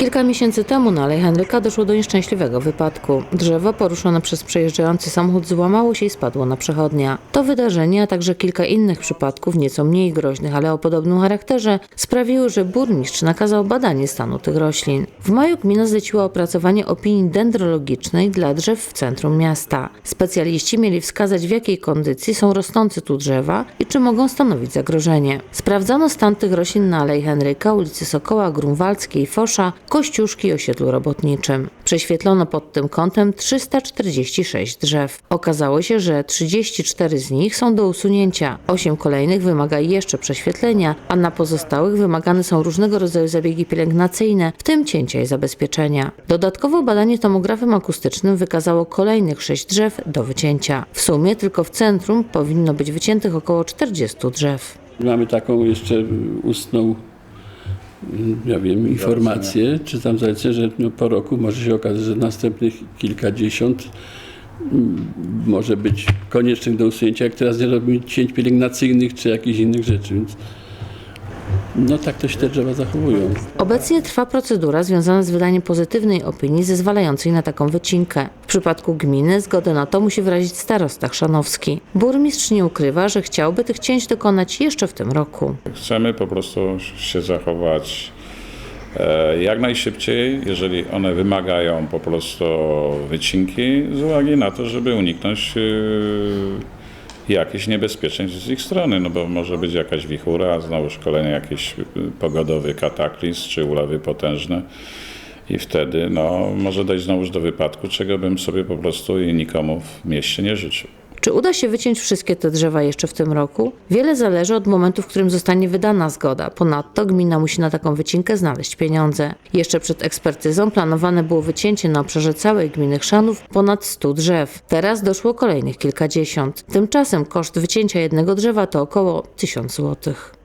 Kilka miesięcy temu na Alei Henryka doszło do nieszczęśliwego wypadku. Drzewo poruszone przez przejeżdżający samochód złamało się i spadło na przechodnia. To wydarzenie, a także kilka innych przypadków, nieco mniej groźnych, ale o podobnym charakterze, sprawiły, że burmistrz nakazał badanie stanu tych roślin. W maju gmina zleciła opracowanie opinii dendrologicznej dla drzew w centrum miasta. Specjaliści mieli wskazać, w jakiej kondycji są rosnące tu drzewa i czy mogą stanowić zagrożenie. Sprawdzano stan tych roślin na Alei Henryka, ulicy Sokoła, Grunwaldzkiej, Fosza, Kościuszki osiedlu robotniczym. Prześwietlono pod tym kątem 346 drzew. Okazało się, że 34 z nich są do usunięcia, 8 kolejnych wymaga jeszcze prześwietlenia, a na pozostałych wymagane są różnego rodzaju zabiegi pielęgnacyjne, w tym cięcia i zabezpieczenia. Dodatkowo badanie tomografem akustycznym wykazało kolejnych 6 drzew do wycięcia. W sumie tylko w centrum powinno być wyciętych około 40 drzew. Mamy taką jeszcze ustną, ja wiem, informację, czy tam zalecenie, że no po roku może się okazać, że następnych kilkadziesiąt mm, może być koniecznych do usunięcia, jak teraz nie robimy cięć pielęgnacyjnych czy jakichś innych rzeczy, więc no tak to się te drzewa zachowują. Obecnie trwa procedura związana z wydaniem pozytywnej opinii zezwalającej na taką wycinkę. W przypadku gminy zgodę na to musi wyrazić starosta chrzanowski. Burmistrz nie ukrywa, że chciałby tych cięć dokonać jeszcze w tym roku. Chcemy po prostu się zachować e, jak najszybciej, jeżeli one wymagają po prostu wycinki, z uwagi na to, żeby uniknąć e, jakichś niebezpieczeństw z ich strony, no bo może być jakaś wichura, znowu kolejny jakiś e, pogodowy kataklizm czy ulawy potężne i wtedy no, może dojść znowuż do wypadku, czego bym sobie po prostu i nikomu w mieście nie życzył. Czy uda się wyciąć wszystkie te drzewa jeszcze w tym roku? Wiele zależy od momentu, w którym zostanie wydana zgoda. Ponadto gmina musi na taką wycinkę znaleźć pieniądze. Jeszcze przed ekspertyzą planowane było wycięcie na obszarze całej gminy Chrzanów ponad 100 drzew. Teraz doszło kolejnych kilkadziesiąt. Tymczasem koszt wycięcia jednego drzewa to około 1000 złotych.